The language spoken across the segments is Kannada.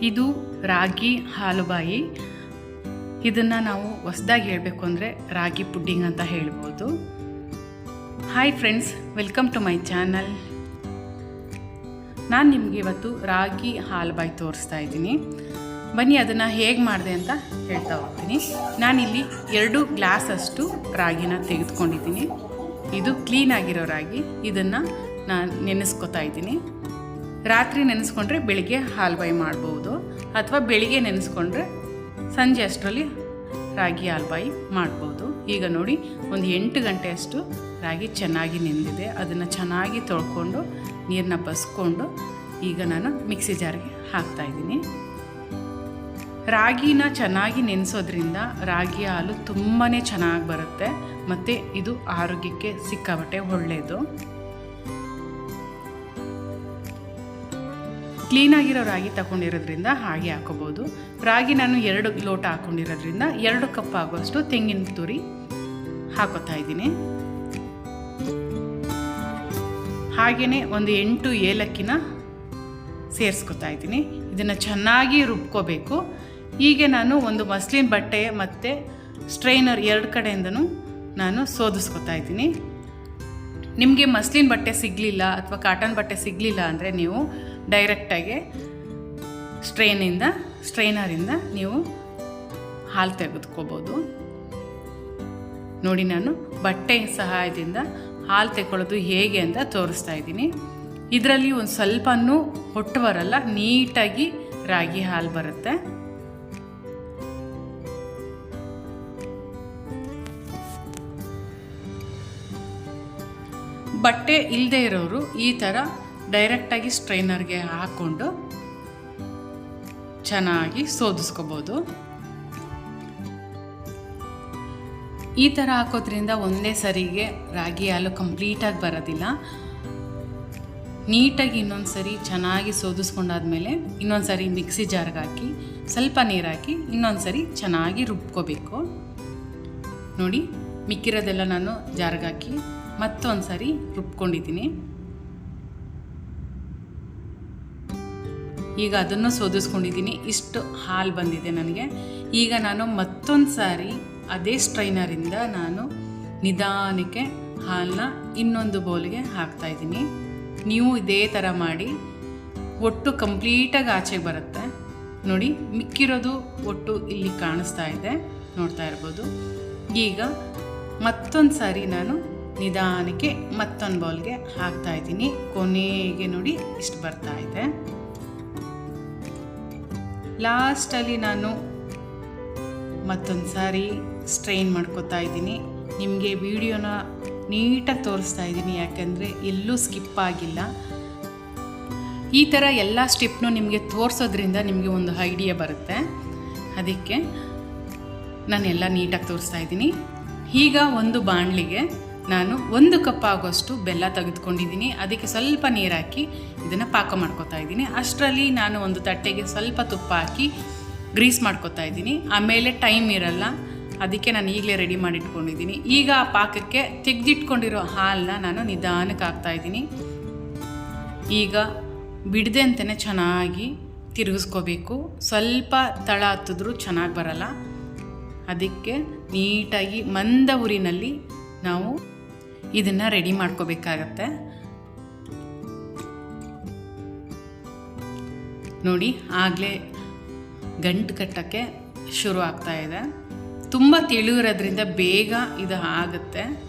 ಇದು ರಾಗಿ ಹಾಲುಬಾಯಿ. ಇದನ್ನು ನಾವು ಹೊಸ್ದಾಗಿ ಹೇಳಬೇಕು ಅಂದರೆ ರಾಗಿ ಪುಡ್ಡಿಂಗ್ ಅಂತ ಹೇಳ್ಬೋದು. Hi friends welcome to my channel ನಾನು ನಿಮಗೆ ಇವತ್ತು ರಾಗಿ ಹಾಲುಬಾಯಿ ತೋರಿಸ್ತಾ ಇದ್ದೀನಿ. ಬನ್ನಿ ಅದನ್ನು ಹೇಗೆ ಮಾಡಿದೆ ಅಂತ ಹೇಳ್ತಾ ಹೋಗ್ತೀನಿ. ನಾನಿಲ್ಲಿ ಎರಡು ಗ್ಲಾಸಷ್ಟು ರಾಗಿನ ತೆಗೆದುಕೊಂಡಿದ್ದೀನಿ. ಇದು ಕ್ಲೀನ್ ಆಗಿರೋ ರಾಗಿ. ಇದನ್ನು ನಾನು ನೆನೆಸ್ಕೊತಾ ಇದ್ದೀನಿ. ರಾತ್ರಿ ನೆನೆಸ್ಕೊಂಡ್ರೆ ಬೆಳಿಗ್ಗೆ ಹಾಲ್ಬಾಯಿ ಮಾಡ್ಬೋದು. ಅಥವಾ ಬೆಳಿಗ್ಗೆ ನೆನೆಸ್ಕೊಂಡ್ರೆ ಸಂಜೆ ಅಷ್ಟರಲ್ಲಿ ರಾಗಿ ಹಾಲ್ಬಾಯಿ ಮಾಡ್ಬೋದು. ಈಗ ನೋಡಿ, ಒಂದು ಎಂಟು ಗಂಟೆಯಷ್ಟು ರಾಗಿ ಚೆನ್ನಾಗಿ ನೆಂದಿದೆ. ಅದನ್ನು ಚೆನ್ನಾಗಿ ತೊಳ್ಕೊಂಡು ನೀರನ್ನ ಬಸ್ಕೊಂಡು ಈಗ ನಾನು ಮಿಕ್ಸಿ ಜಾರ್ಗೆ ಹಾಕ್ತಾಯಿದ್ದೀನಿ ರಾಗಿನ ಚೆನ್ನಾಗಿ ನೆನೆಸೋದ್ರಿಂದ ರಾಗಿ ಹಾಲು ತುಂಬಾ ಚೆನ್ನಾಗಿ ಬರುತ್ತೆ. ಮತ್ತು ಇದು ಆರೋಗ್ಯಕ್ಕೆ ಸಿಕ್ಕಾಬಟ್ಟೆ ಒಳ್ಳೆಯದು ಕ್ಲೀನಾಗಿರೋ ರಾಗಿ ತಗೊಂಡಿರೋದ್ರಿಂದ ಹಾಗೆ ಹಾಕೋಬೋದು. ರಾಗಿ ನಾನು ಎರಡು ಲೋಟ ಹಾಕ್ಕೊಂಡಿರೋದ್ರಿಂದ ಎರಡು ಕಪ್ ಆಗುವಷ್ಟು ತೆಂಗಿನ ತುರಿ ಹಾಕೋತಾ ಇದ್ದೀನಿ. ಹಾಗೆಯೇ ಒಂದು ಎಂಟು ಏಲಕ್ಕಿನ ಸೇರಿಸ್ಕೊತಾ ಇದ್ದೀನಿ. ಇದನ್ನು ಚೆನ್ನಾಗಿ ರುಬ್ಕೋಬೇಕು. ಹೀಗೆ ನಾನು ಒಂದು ಮಸ್ಲಿನ್ ಬಟ್ಟೆ ಮತ್ತು ಸ್ಟ್ರೈನರ್ ಎರಡು ಕಡೆಯಿಂದನೂ ನಾನು ಸೋದಿಸ್ಕೊತಾ ಇದ್ದೀನಿ. ನಿಮಗೆ ಮಸ್ಲಿನ್ ಬಟ್ಟೆ ಸಿಗಲಿಲ್ಲ ಅಥವಾ ಕಾಟನ್ ಬಟ್ಟೆ ಸಿಗಲಿಲ್ಲ ಅಂದರೆ ನೀವು ಡೈರೆಕ್ಟಾಗಿ ಸ್ಟ್ರೈನಿಂದ, ಸ್ಟ್ರೈನರಿಂದ ನೀವು ಹಾಲು ತೆಗೆದುಕೋಬೋದು. ನೋಡಿ ನಾನು ಬಟ್ಟೆ ಸಹಾಯದಿಂದ ಹಾಲು ತೆಕ್ಕೊಳ್ಳೋದು ಹೇಗೆ ಅಂತ ತೋರಿಸ್ತಾ ಇದ್ದೀನಿ. ಇದರಲ್ಲಿ ಒಂದು ಸ್ವಲ್ಪನೂ ಹೊಟ್ಟು ಬರಲ್ಲ, ನೀಟಾಗಿ ರಾಗಿ ಹಾಲು ಬರುತ್ತೆ. ಬಟ್ಟೆ ಇಲ್ಲದೆ ಇರೋರು ಈ ಥರ ಡೈರೆಕ್ಟಾಗಿ ಸ್ಟ್ರೈನರ್ಗೆ ಹಾಕ್ಕೊಂಡು ಚೆನ್ನಾಗಿ ಸೋದಿಸ್ಕೋಬೋದು. ಈ ಥರ ಹಾಕೋದ್ರಿಂದ ಒಂದೇ ಸರಿಗೆ ರಾಗಿ ಹಾಲು ಕಂಪ್ಲೀಟಾಗಿ ಬರೋದಿಲ್ಲ. ನೀಟಾಗಿ ಇನ್ನೊಂದು ಸರಿ ಚೆನ್ನಾಗಿ ಸೋದಿಸ್ಕೊಂಡಾದ್ಮೇಲೆ ಇನ್ನೊಂದು ಸರಿ ಮಿಕ್ಸಿ ಜಾರ್ಗೆ ಹಾಕಿ, ಸ್ವಲ್ಪ ನೀರು ಹಾಕಿ ಇನ್ನೊಂದು ಸರಿ ಚೆನ್ನಾಗಿ ರುಬ್ಕೋಬೇಕು. ನೋಡಿ, ಮಿಕ್ಕಿರೋದೆಲ್ಲ ನಾನು ಜಾರ್ಗೆ ಹಾಕಿ ಮತ್ತೊಂದು ಸರಿ ರುಬ್ಕೊಂಡಿದ್ದೀನಿ. ಈಗ ಅದನ್ನು ಸೋದಿಸ್ಕೊಂಡಿದ್ದೀನಿ. ಇಷ್ಟು ಹಾಲು ಬಂದಿದೆ ನನಗೆ. ಈಗ ನಾನು ಮತ್ತೊಂದು ಸಾರಿ ಅದೇ ಸ್ಟ್ರೈನರಿಂದ ನಾನು ನಿಧಾನಕ್ಕೆ ಹಾಲನ್ನ ಇನ್ನೊಂದು ಬೌಲ್ಗೆ ಹಾಕ್ತಾಯಿದ್ದೀನಿ ನೀವು ಇದೇ ಥರ ಮಾಡಿ. ಒಟ್ಟು ಕಂಪ್ಲೀಟಾಗಿ ಆಚೆಗೆ ಬರುತ್ತೆ. ನೋಡಿ, ಮಿಕ್ಕಿರೋದು ಒಟ್ಟು ಇಲ್ಲಿ ಕಾಣಿಸ್ತಾ ಇದೆ. ನೋಡ್ತಾ ಇರ್ಬೋದು. ಈಗ ಮತ್ತೊಂದು ಸಾರಿ ನಾನು ನಿಧಾನಕ್ಕೆ ಮತ್ತೊಂದು ಬೌಲ್ಗೆ ಹಾಕ್ತಾ ಇದ್ದೀನಿ. ಕೊನೆಗೆ ನೋಡಿ, ಇಷ್ಟು ಬರ್ತಾ ಇದೆ. ಲಾಸ್ಟಲ್ಲಿ ನಾನು ಮತ್ತೊಂದು ಸಾರಿ ಸ್ಟ್ರೈನ್ ಮಾಡ್ಕೋತಾ ಇದ್ದೀನಿ. ನಿಮಗೆ ವಿಡಿಯೋನ ನೀಟಾಗಿ ತೋರಿಸ್ತಾ ಇದ್ದೀನಿ, ಯಾಕೆಂದರೆ ಎಲ್ಲೂ ಸ್ಕಿಪ್ ಆಗಿಲ್ಲ. ಈ ಥರ ಎಲ್ಲ ಸ್ಟೆಪ್ನು ನಿಮಗೆ ತೋರಿಸೋದ್ರಿಂದ ನಿಮಗೆ ಒಂದು ಐಡಿಯಾ ಬರುತ್ತೆ. ಅದಕ್ಕೆ ನಾನು ಎಲ್ಲ ನೀಟಾಗಿ ತೋರಿಸ್ತಾ ಇದ್ದೀನಿ. ಈಗ ಒಂದು ಬಾಣಲಿಗೆ ನಾನು ಒಂದು ಕಪ್ ಆಗೋಷ್ಟು ಬೆಲ್ಲ ತೆಗೆದುಕೊಂಡಿದ್ದೀನಿ. ಅದಕ್ಕೆ ಸ್ವಲ್ಪ ನೀರು ಹಾಕಿ ಇದನ್ನು ಪಾಕ ಮಾಡ್ಕೋತಾ ಇದ್ದೀನಿ. ಅಷ್ಟರಲ್ಲಿ ನಾನು ಒಂದು ತಟ್ಟೆಗೆ ಸ್ವಲ್ಪ ತುಪ್ಪ ಹಾಕಿ ಗ್ರೀಸ್ ಮಾಡ್ಕೋತಾ ಇದ್ದೀನಿ. ಆಮೇಲೆ ಟೈಮ್ ಇರಲ್ಲ. ಅದಕ್ಕೆ ನಾನು ಈಗಲೇ ರೆಡಿ ಮಾಡಿಟ್ಕೊಂಡಿದ್ದೀನಿ. ಈಗ ಆ ಪಾಕಕ್ಕೆ ತೆಗೆದಿಟ್ಕೊಂಡಿರೋ ಹಾಲನ್ನ ನಾನು ನಿಧಾನಕ್ಕೆ ಹಾಕ್ತಾಯಿದ್ದೀನಿ ಈಗ ಬಿಡದೆ ಅಂತಲೇ ಚೆನ್ನಾಗಿ ತಿರುಗಿಸ್ಕೋಬೇಕು. ಸ್ವಲ್ಪ ತಳ ಹತ್ತಿದ್ರೂ ಚೆನ್ನಾಗಿ ಬರಲ್ಲ. ಅದಕ್ಕೆ ನೀಟಾಗಿ ಮಂದ ಊರಿನಲ್ಲಿ ನಾವು ಇದನ್ನು ರೆಡಿ ಮಾಡ್ಕೋಬೇಕಾಗತ್ತೆ. ನೋಡಿ, ಆಗಲೇ ಗಂಟು ಕಟ್ಟೋಕ್ಕೆ ಶುರು ಆಗ್ತಾ ಇದೆ. ತುಂಬ ತಿಳಿಯೋದ್ರಿಂದ ಬೇಗ ಇದು ಆಗುತ್ತೆ.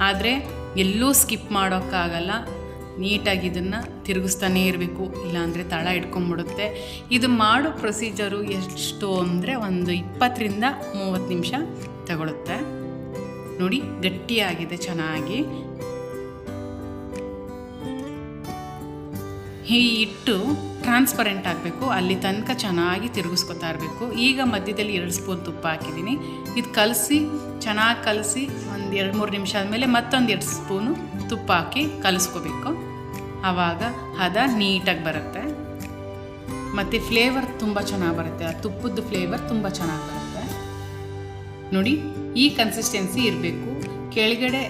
ಆದರೆ, ಎಲ್ಲೂ ಸ್ಕಿಪ್ ಮಾಡೋಕ್ಕಾಗಲ್ಲ. ನೀಟಾಗಿ ಇದನ್ನು ತಿರುಗಿಸ್ತಾನೇ ಇರಬೇಕು. ಇಲ್ಲಾಂದರೆ ತಳ ಇಟ್ಕೊಂಡ್ಬಿಡುತ್ತೆ ಇದು ಮಾಡೋ ಪ್ರೊಸೀಜರು ಎಷ್ಟು ಅಂದರೆ ಒಂದು ಇಪ್ಪತ್ತರಿಂದ ಮೂವತ್ತು ನಿಮಿಷ ತಗೊಳುತ್ತೆ. ನೋಡಿ, ಗಟ್ಟಿಯಾಗಿದೆ, ಚೆನ್ನಾಗಿ. ಈ ಹಿಟ್ಟು ಟ್ರಾನ್ಸ್ಪರೆಂಟ್ ಆಗಬೇಕು, ಅಲ್ಲಿ ತನಕ ಚೆನ್ನಾಗಿ ತಿರುಗಿಸ್ಕೊತಾ ಇರಬೇಕು. ಈಗ ಮಧ್ಯದಲ್ಲಿ ಎರಡು ಸ್ಪೂನ್ ತುಪ್ಪ ಹಾಕಿದ್ದೀನಿ. ಇದು ಕಲಸಿ, ಚೆನ್ನಾಗಿ ಕಲಸಿ, ಒಂದು ಎರಡು ಮೂರು ನಿಮಿಷ ಆದಮೇಲೆ ಮತ್ತೊಂದು ಎರಡು ಸ್ಪೂನು ತುಪ್ಪ ಹಾಕಿ ಕಲಸ್ಕೋಬೇಕು. ಆವಾಗ ಹದ ನೀಟಾಗಿ ಬರುತ್ತೆ. ಮತ್ತು ಫ್ಲೇವರ್ ತುಂಬ ಚೆನ್ನಾಗಿ ಬರುತ್ತೆ. ಆ ತುಪ್ಪದ ಫ್ಲೇವರ್ ತುಂಬ ಚೆನ್ನಾಗಿ ಬರುತ್ತೆ. ನೋಡಿ, ಈ ಕನ್ಸಿಸ್ಟೆನ್ಸಿ ಇರಬೇಕು. ಕೆಳಗಡೆ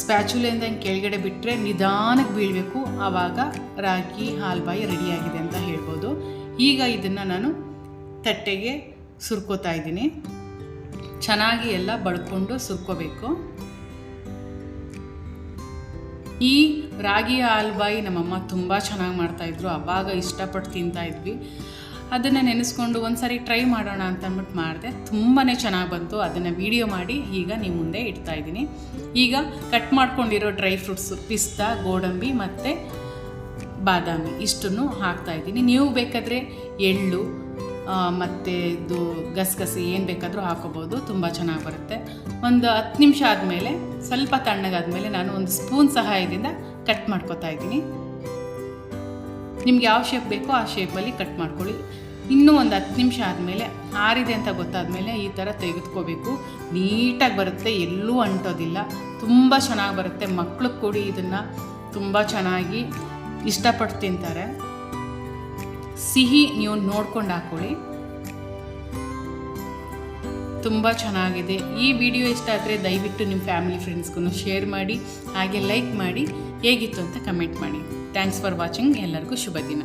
ಸ್ಪ್ಯಾಚುಲೆಯಿಂದ ಹಿಂಗೆ ಕೆಳಗಡೆ ಬಿಟ್ಟರೆ ನಿಧಾನಕ್ಕೆ ಬೀಳಬೇಕು. ಆವಾಗ ರಾಗಿ ಹಾಲ್ಬಾಯಿ ರೆಡಿಯಾಗಿದೆ ಅಂತ ಹೇಳ್ಬೋದು. ಈಗ ಇದನ್ನು ನಾನು ತಟ್ಟೆಗೆ ಸುರ್ಕೋತಾ ಇದ್ದೀನಿ. ಚೆನ್ನಾಗಿ ಎಲ್ಲ ಬಡ್ಕೊಂಡು ಸುರ್ಕೋಬೇಕು. ಈ ರಾಗಿ ಹಾಲ್ಬಾಯಿ ನಮ್ಮಮ್ಮ ತುಂಬ ಚೆನ್ನಾಗಿ ಮಾಡ್ತಾಯಿದ್ರು ಆವಾಗ ಇಷ್ಟಪಟ್ಟು ತಿಂತಾ ಇದ್ವಿ. ಅದನ್ನು ನೆನೆಸ್ಕೊಂಡು ಒಂದು ಸಾರಿ ಟ್ರೈ ಮಾಡೋಣ ಅಂತ ಅಂದ್ಬಿಟ್ಟು ಮಾಡಿದೆ. ತುಂಬಾ ಚೆನ್ನಾಗಿ ಬಂತು. ಅದನ್ನು ವೀಡಿಯೋ ಮಾಡಿ ಈಗ ನಿಮ್ಮ ಮುಂದೆ ಇಡ್ತಾ ಇದ್ದೀನಿ. ಈಗ ಕಟ್ ಮಾಡ್ಕೊಂಡಿರೋ ಡ್ರೈ ಫ್ರೂಟ್ಸು ಪಿಸ್ತಾ, ಗೋಡಂಬಿ ಮತ್ತು ಬಾದಾಮಿ ಇಷ್ಟನ್ನು ಹಾಕ್ತಾ ಇದ್ದೀನಿ. ನೀವು ಬೇಕಾದರೆ ಎಳ್ಳು ಮತ್ತು ಇದು ಗಸಗಸೆ ಏನು ಬೇಕಾದರೂ ಹಾಕೋಬೋದು. ತುಂಬ ಚೆನ್ನಾಗಿ ಬರುತ್ತೆ. ಒಂದು ಹತ್ತು ನಿಮಿಷ ಆದಮೇಲೆ, ಸ್ವಲ್ಪ ತಣ್ಣಗಾದ್ಮೇಲೆ ನಾನು ಒಂದು ಸ್ಪೂನ್ ಸಹಾಯದಿಂದ ಕಟ್ ಮಾಡ್ಕೊತಾ ಇದ್ದೀನಿ. ನಿಮ್ಗೆ ಯಾವ ಶೇಪ್ ಬೇಕೋ ಆ ಶೇಪಲ್ಲಿ ಕಟ್ ಮಾಡ್ಕೊಳ್ಳಿ. ಇನ್ನೂ ಒಂದು ಹತ್ತು ನಿಮಿಷ ಆದಮೇಲೆ ಆರಿದೆ ಅಂತ ಗೊತ್ತಾದಮೇಲೆ ಈ ಥರ ತೆಗೆದುಕೋಬೇಕು. ನೀಟಾಗಿ ಬರುತ್ತೆ, ಎಲ್ಲೂ ಅಂಟೋದಿಲ್ಲ. ತುಂಬ ಚೆನ್ನಾಗಿ ಬರುತ್ತೆ. ಮಕ್ಕಳು ಕೊಡಿ ಇದನ್ನು. ತುಂಬ ಚೆನ್ನಾಗಿ. ಇಷ್ಟಪಟ್ಟು ತಿಂತಾರೆ. ಸಿಹಿ ನೀವು ನೋಡ್ಕೊಂಡು ಹಾಕೊಳ್ಳಿ. ತುಂಬ ಚೆನ್ನಾಗಿದೆ. ಈ ವಿಡಿಯೋ ಇಷ್ಟ ಆದರೆ ದಯವಿಟ್ಟು ನಿಮ್ಮ ಫ್ಯಾಮಿಲಿ ಫ್ರೆಂಡ್ಸ್ಗೂ ಶೇರ್ ಮಾಡಿ, ಹಾಗೆ ಲೈಕ್ ಮಾಡಿ. ಹೇಗಿತ್ತು ಅಂತ ಕಮೆಂಟ್ ಮಾಡಿ. ಥ್ಯಾಂಕ್ಸ್ ಫಾರ್ ವಾಚಿಂಗ್ ಎಲ್ಲರಿಗೂ ಶುಭ ದಿನ